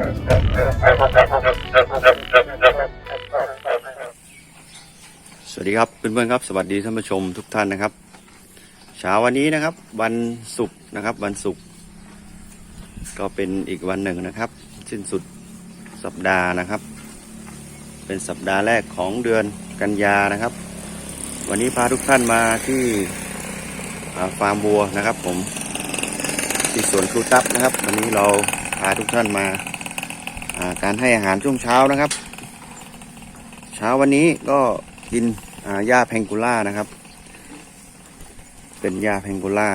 สวัสดีครับเพื่อนๆครับสวัสดีท่านผู้ชมทุกท่านนะครับเช้าวันนี้นะครับ วันศุกร์นะครับ วันศุกร์ก็เป็นอีกวันหนึ่งนะครับ สิ้นสุดสัปดาห์นะครับ เป็นสัปดาห์แรกของเดือนกันยานะครับ วันนี้พาทุกท่านมาที่ฟาร์มวัวนะครับ ผมที่สวนครูตับนะครับ วันนี้เราพาทุกท่านมา การให้อาหารช่วงเช้านะครับ เช้าวันนี้ก็กินอ่าหญ้าแพงกูล่านะครับ เป็นหญ้าแพงกูล่า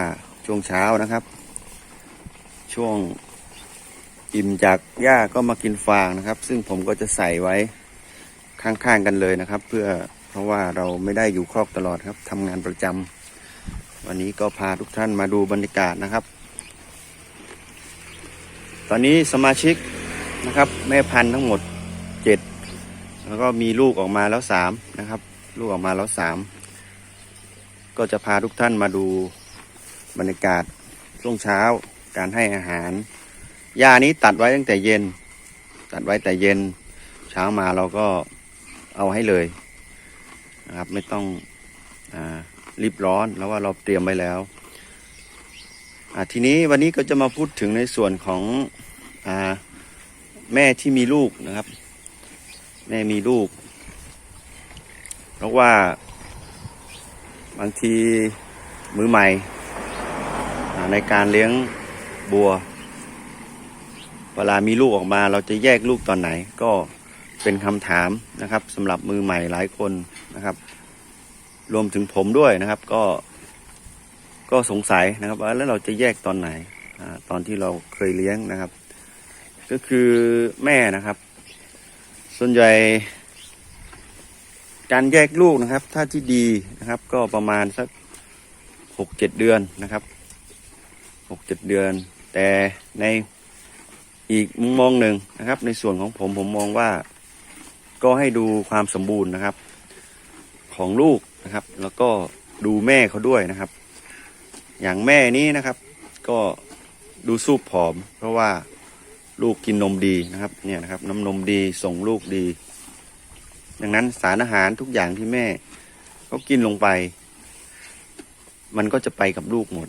ช่วงเช้านะครับ ช่วงอิ่มจากหญ้าก็มากินฟางนะครับ ซึ่งผมก็จะใส่ไว้ข้างๆกันเลยนะครับ เพื่อเพราะว่าเราไม่ได้อยู่ครอกตลอดครับทำงานประจำวันนี้ก็พาทุกท่านมาดูบรรยากาศนะครับ ตอนนี้สมาชิก นะครับ แม่พันธุ์ทั้งหมดเจ็ดแล้วก็มีลูกออกมาแล้วสามนะครับ ลูกออกมาแล้วสามก็จะพาทุกท่านมาดูบรรยากาศช่วงเช้าการให้อาหารหญ้านี้ตัดไว้ตั้งแต่เย็น ตัดไว้แต่เย็น เช้ามาเราก็เอาให้เลยนะครับ ไม่ต้องอรีบร้อนแล้วว่าเราเตรียมไว้แล้วทีนี้วันนี้ก็จะมาพูดถึงในส่วนของอา แม่ที่มีลูกนะครับ แม่มีลูก เพราะว่า บางทีมือใหม่ ในการเลี้ยงบัว เวลามีลูกออกมาเราจะแยกลูกตอนไหน ก็เป็นคำถามนะครับสำหรับมือใหม่หลายคนนะครับ รวมถึงผมด้วยนะครับ ก็ก็สงสัยนะครับว่าแล้วเราจะแยกตอนไหนอตอนที่เราเคยเลี้ยงนะครับ ก็คือแม่นะครับ ส่วนใหญ่ การแยกลูกนะครับ ถ้าที่ดีนะครับ ก็ประมาณสักหกเจ็ดเดือนนะครับหกเจ็ดเดือน แต่ในอีกมุมมองหนึ่งนะครับ ในส่วนของผมผมมองว่า ก็ให้ดูความสมบูรณ์นะครับ ของลูกนะครับ แล้วก็ดูแม่เขาด้วยนะครับ อย่างแม่นี้นะครับ ก็ดูสูบผอม เพราะว่า ลูกกินนมดีนะครับเนี่ยนะครับ น้ำนมดีส่งลูกดี ดังนั้นสารอาหารทุกอย่างที่แม่เขากินลงไป มันก็จะไปกับลูกหมด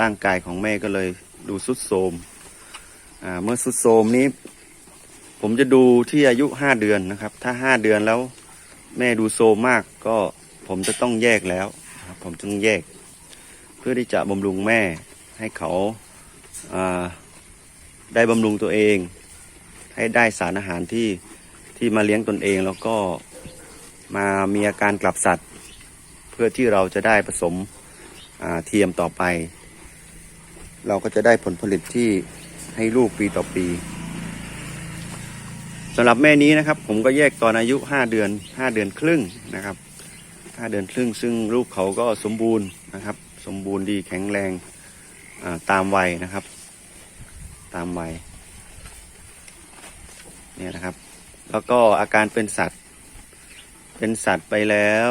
ร่างกายของแม่ก็เลยดูสุดโทมอ่าเมื่อสุดโทมนี้ ผมจะดูที่อายุห้าเดือนนะครับ ถ้าห้าเดือนแล้ว แม่ดูโทมมากก็ผมจะต้องแยกแล้วครับผมต้องแยก เพื่อที่จะบำรุงแม่ให้เขาอ่า ได้บำรุงตัวเอง ให้ได้สารอาหารที่ที่มาเลี้ยงตนเองแล้วก็มามีอาการกลับสัตว์ เพื่อที่เราจะได้ผสมเทียมต่อไป เราก็จะได้ผลผลิตที่ให้ลูกปีต่อปีสำหรับแม่นี้นะครับ ผมก็แยกตอนอายุห้าเดือนห้าเดือนครึ่งนะครับห้าเดือนครึ่ง ซึ่งลูกเขาก็สมบูรณ์นะครับ สมบูรณ์ดีแข็งแรงตามวัยนะครับ ตามวัยเนี่ยนะครับ แล้วก็อาการเป็นสัตว์ เป็นสัตว์ไปแล้ว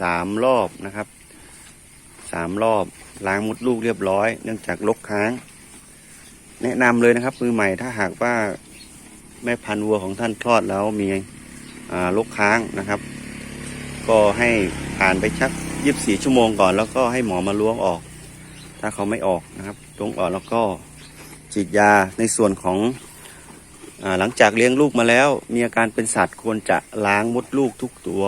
สามรอบนะครับสามรอบล้างมดลูกเรียบร้อย เนื่องจากลกค้าง แนะนำเลยนะครับมือใหม่ถ้าหากว่าแม่พันธุ์วัวของท่านคลอดแล้วมีลกค้างนะครับ ก็ให้ผ่านไปชักยีิบสี่ชั่วโมงก่อน แล้วก็ให้หมอมาล้วงออก ถ้าเขาไม่ออกนะครับล้วงออกแล้วก็ ฉีดยาในส่วนของอหลังจากเลี้ยงลูกมาแล้ว มีอาการเป็นสัตว์ควรจะล้างมดลูกทุกตัว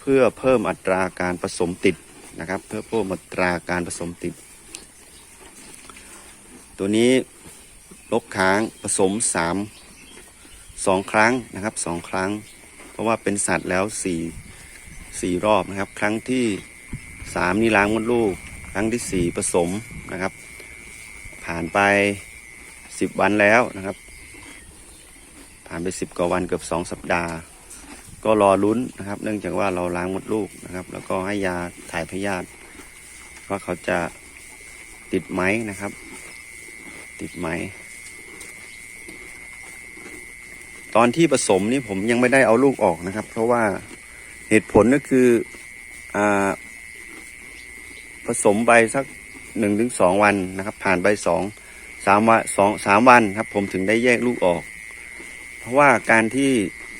เพื่อเพิ่มอัตราการผสมติดนะครับ เพื่อเพิ่มอัตราการผสมติด ตัวนี้ลกค้างผสมสามสองครั้งนะครับสองครั้ง เพราะว่าเป็นสัตว์แล้วสี่สี่รอบนะครับ ครั้งที่สามนี่ล้างมดลูก ครั้งที่สี่ผสมนะครับ ผ่านไปสิบวันแล้วนะครับ ผ่านไปสิบกว่าวันเกือบสองสัปดาห์ ก็รอลุ้นนะครับ เนื่องจากว่าเราล้างมดลูกนะครับ แล้วก็ให้ยาถ่ายพยาธิว่าเขาจะติดไหมนะครับ ติดไหม ตอนที่ผสมนี่ผมยังไม่ได้เอาลูกออกนะครับ เพราะว่าเหตุผลก็คืออผสมไปสัก หนึ่งถึงสองวันนะครับ ผ่านไปสองสามวันสองสามวันครับ ผมถึงได้แยกลูกออก เพราะว่าการที่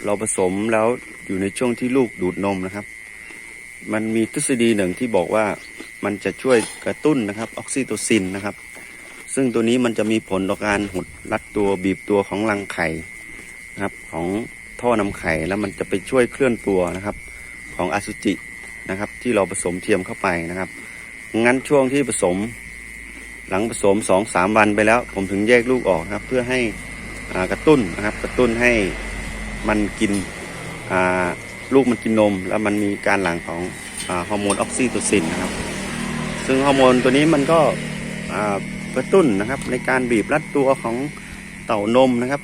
เราผสมแล้วอยู่ในช่วงที่ลูกดูดนมนะครับ มันมีทฤษฎีหนึ่งที่บอกว่ามันจะช่วยกระตุ้นนะครับ ออกซิโตซินนะครับ ซึ่งตัวนี้มันจะมีผลต่อการหดรัดตัวบีบตัวของรังไข่นะครับ ของท่อนำไข่แล้วมันจะไปช่วยเคลื่อนตัวนะครับ ของอสุจินะครับ ที่เราผสมเทียมเข้าไปนะครับ งั้นช่วงที่ผสม หลังผสมสองสามวันไปแล้ว ผมถึงแยกลูกออกนะครับ เพื่อให้อ่ากระตุ้นนะครับ กระตุ้นให้มันกินลูกมันกินนม แล้วมันมีการหลั่งของอฮอร์โมนออกซิโตซินนะครับ ซึ่งฮอร์โมนตัวนี้มันก็กระตุ้นนะครับ ในการบีบรัดตัวของเต่านมนะครับ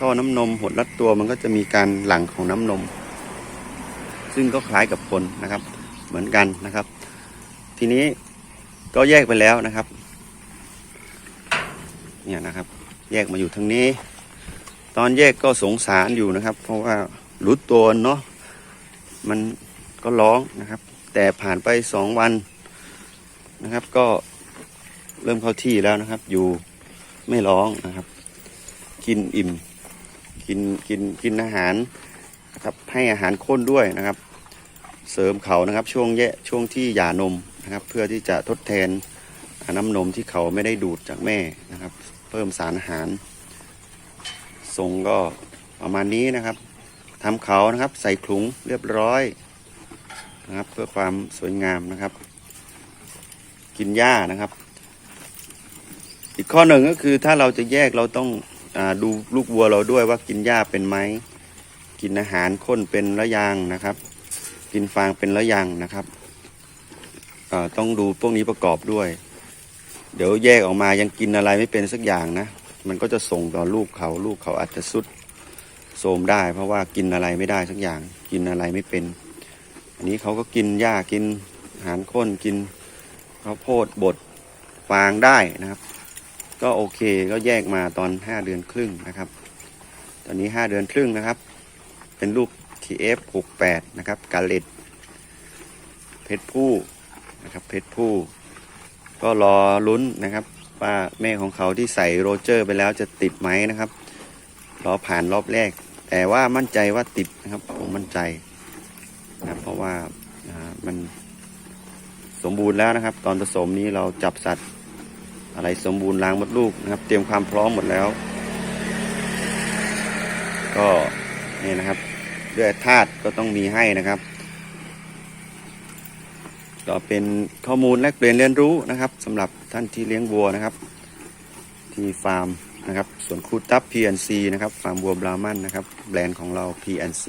ท่อน้ำนมหดรัดตัวมันก็จะมีการหลั่งของน้ำนม ซึ่งก็คล้ายกับคนนะครับ เหมือนกันนะครับ ทีนี้ก็แยกไปแล้วนะครับ เนี่ยนะครับ แยกมาอยู่ทางนี้ ตอนแยกก็สงสารอยู่นะครับ เพราะว่ารู้ตัวเนาะมันก็ร้องนะครับ แต่ผ่านไปสองวันนะครับ ก็เริ่มเข้าที่แล้วนะครับ อยู่ไม่ร้องนะครับ กินอิ่ม กินกินกินอาหารนะครับให้อาหารข้นด้วยนะครับ เสริมเขานะครับ ช่วงแยะช่วงที่หย่านม นะครับ เพื่อที่จะทดแทนน้ำนมที่เขาไม่ได้ดูดจากแม่นะครับ เพิ่มสารอาหารทรงก็ประมาณนี้นะครับทำเขานะครับใส่ขลุงเรียบร้อยนะครับ เพื่อความสวยงามนะครับ กินหญ้านะครับ อีกข้อหนึ่งก็คือถ้าเราจะแยกเราต้องอดูลูกวัวเราด้วยว่ากินหญ้าเป็นไหมกินอาหารข้นเป็นระยังนะครับ กินฟางเป็นระยังนะครับ ต้องดูพวกนี้ประกอบด้วย เดี๋ยวแยกออกมายังกินอะไรไม่เป็นสักอย่างนะ มันก็จะส่งต่อลูกเขาลูกเขาอาจจะสุดโทมได้ เพราะว่ากินอะไรไม่ได้สักอย่าง กินอะไรไม่เป็น อันนี้เขาก็กินหญ้ากินอาหารข้นกินข้าวโพดบดฟางได้นะครับ ก็โอเคก็แยกมาตอนห้าเดือนครึ่งนะครับ ตอนนี้ห้าเดือนครึ่งนะครับ เป็นลูก TF 68 นะครับกาเลตเพชรผู้ นะครับเพชรผู้ก็รอลุ้นนะครับ ว่าแม่ของเขาที่ใส่โรเจอร์ไปแล้วจะติดไหมนะครับรอผ่านรอบแรก แต่ว่ามั่นใจว่าติดนะครับผมมั่นใจนะเพราะว่าอ่ามันสมบูรณ์แล้วนะครับ ตอนผสมนี้เราจับสัตว์ อะไรสมบูรณ์ล้างมดลูกนะครับ เตรียมความพร้อมหมดแล้ว ก็นี่นะครับ ด้วยธาตุก็ต้องมีให้นะครับ ก็เป็นข้อมูลแลกเปลี่ยนเรียนรู้นะครับสำหรับท่านที่เลี้ยงวัวนะครับ ที่ฟาร์มนะครับสวนครูตับ PNC นะครับฟาร์มวัวบรามันนะครับ แบรนด์ของเรา PNC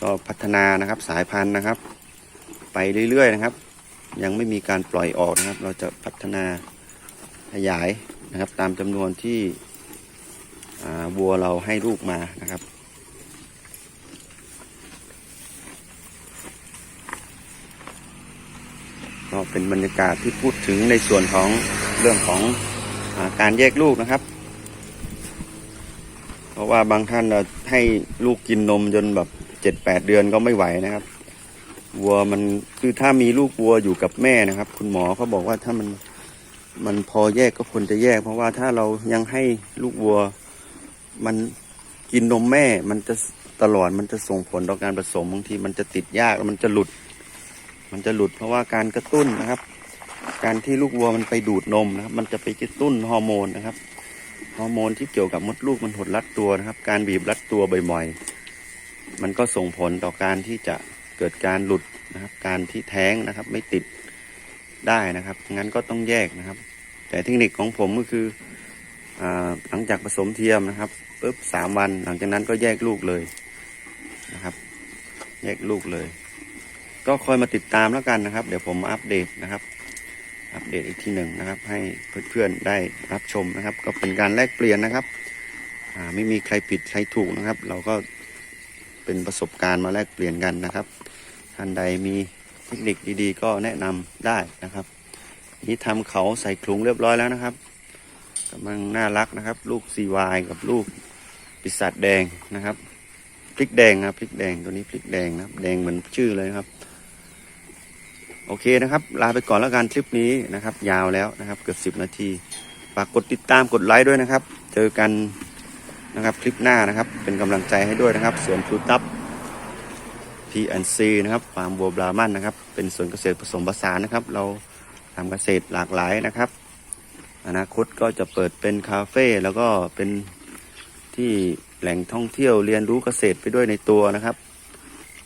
ก็พัฒนานะครับสายพันธุ์นะครับ ไปเรื่อยๆนะครับ ยังไม่มีการปล่อยออกนะครับ เราจะพัฒนาขยายนะครับ ตามจำนวนที่วัวเราให้ลูกมานะครับ เป็นบรรยากาศที่พูดถึงในส่วนของเรื่องของอการแยกลูกนะครับ เพราะว่าบางท่านเราให้ลูกกินนมจนแบบเจ็ดแปดเดือนก็ไม่ไหวนะครับวัวมันคือถ้ามีลูกวัวอยู่กับแม่นะครับ คุณหมอเขาบอกว่าถ้ามันมันพอแยกก็ควรจะแยก เพราะว่าถ้าเรายังให้ลูกวัว มันกินนมแม่ มันจะตลอดมันจะส่งผลต่อการผสมบางทีมันจะติดยากแล้วมันจะหลุด มันจะหลุดเพราะว่าการกระตุ้นนะครับ การที่ลูกวัวมันไปดูดนมนะครับ มันจะไปกระตุ้นฮอร์โมนนะครับ ฮอร์โมนที่เกี่ยวกับมดลูกมันหดรัดตัวนะครับ การบีบรัดตัวบ่อยๆ มันก็ส่งผลต่อการที่จะเกิดการหลุดนะครับ การที่แท้งนะครับ ไม่ติดได้นะครับ งั้นก็ต้องแยกนะครับ แต่เทคนิคของผมก็คืออหลังจากผสมเทียมนะครับปุ๊บสามวัน หลังจากนั้นก็แยกลูกเลยนะครับ แยกลูกเลย ก็คอยมาติดตามแล้วกันนะครับ เดี๋ยวผมอัปเดตนะครับ อัปเดตอีกทีหนึ่งนะครับ ให้เพื่อนๆได้รับชมนะครับ ก็เป็นการแลกเปลี่ยนนะครับไม่มีใครผิดใครถูกนะครับ เราก็เป็นประสบการณ์มาแลกเปลี่ยนกันนะครับ ท่านใดมีเทคนิคดีๆ ก็แนะนำได้นะครับ นี่ทำเขาใส่คลุงเรียบร้อยแล้วนะครับกำลังน่ารักนะครับ ลูกซีวายกับลูกปีศาจแดงนะครับพริกแดงครับพริกแดงตัวนี้พริกแดงนะครับ แดงเหมือนชื่อเลยครับ โอเคนะครับ ลาไปก่อนแล้วกันคลิปนี้นะครับ ยาวแล้วนะครับ เกือบสิบนาทีฝากกดติดตามกดไลค์ด้วยนะครับ เจอกันนะครับคลิปหน้านะครับ เป็นกำลังใจให้ด้วยนะครับสวนพลูตับ P&C นซีนะครับฟาร์มวัวบรามันนะครับ เป็นสวนเกษตรผสมผสานนะครับ เราทำเกษตรหลากหลายนะครับ อนาคตก็จะเปิดเป็นคาเฟ่แล้วก็เป็นที่แหล่งท่องเที่ยวเรียนรู้เกษตรไปด้วยในตัวนะครับ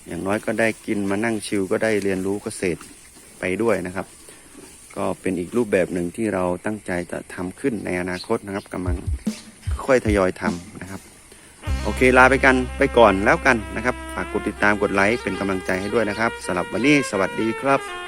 อย่างน้อยก็ได้กินมานั่งชิลก็ได้เรียนรู้เกษตร ไปด้วยนะครับ ก็เป็นอีกรูปแบบหนึ่งที่เราตั้งใจจะทำขึ้นในอนาคตนะครับกำลังค่อยทยอยทำนะครับ โอเคลาไปกันไปก่อนแล้วกันนะครับ ฝากกดติดตามกดไลค์เป็นกำลังใจให้ด้วยนะครับสำหรับวันนี้สวัสดีครับ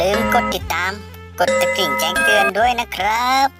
ลืมกดติดตาม กดกระดิ่งแจ้งเตือนด้วยนะครับ